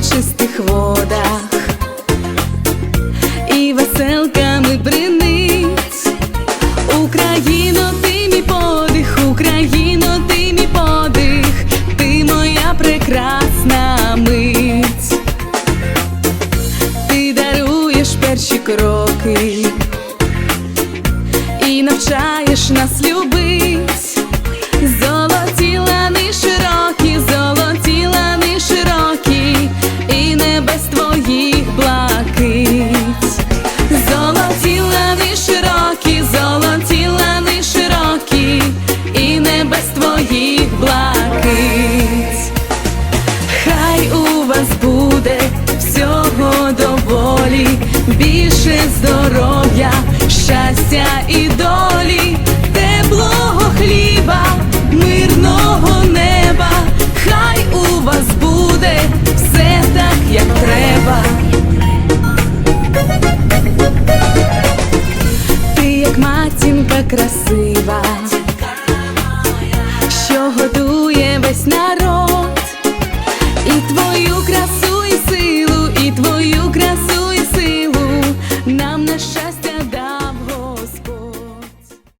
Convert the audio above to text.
чистих водах. І веселками бринить. Україно, ти мій подих, Україно, ти мій подих, ти моя прекрасна мить, ти даруєш перші кроки. І навчаєш нас любить. Блакить. Хай у вас буде всього доволі, більше здоров'я, щастя і долі, теплого хліба, мирного неба, хай у вас буде все так, як треба. Ти як матінка красива, народ, твою красу, і силу, і твою красу, і силу нам на щастя.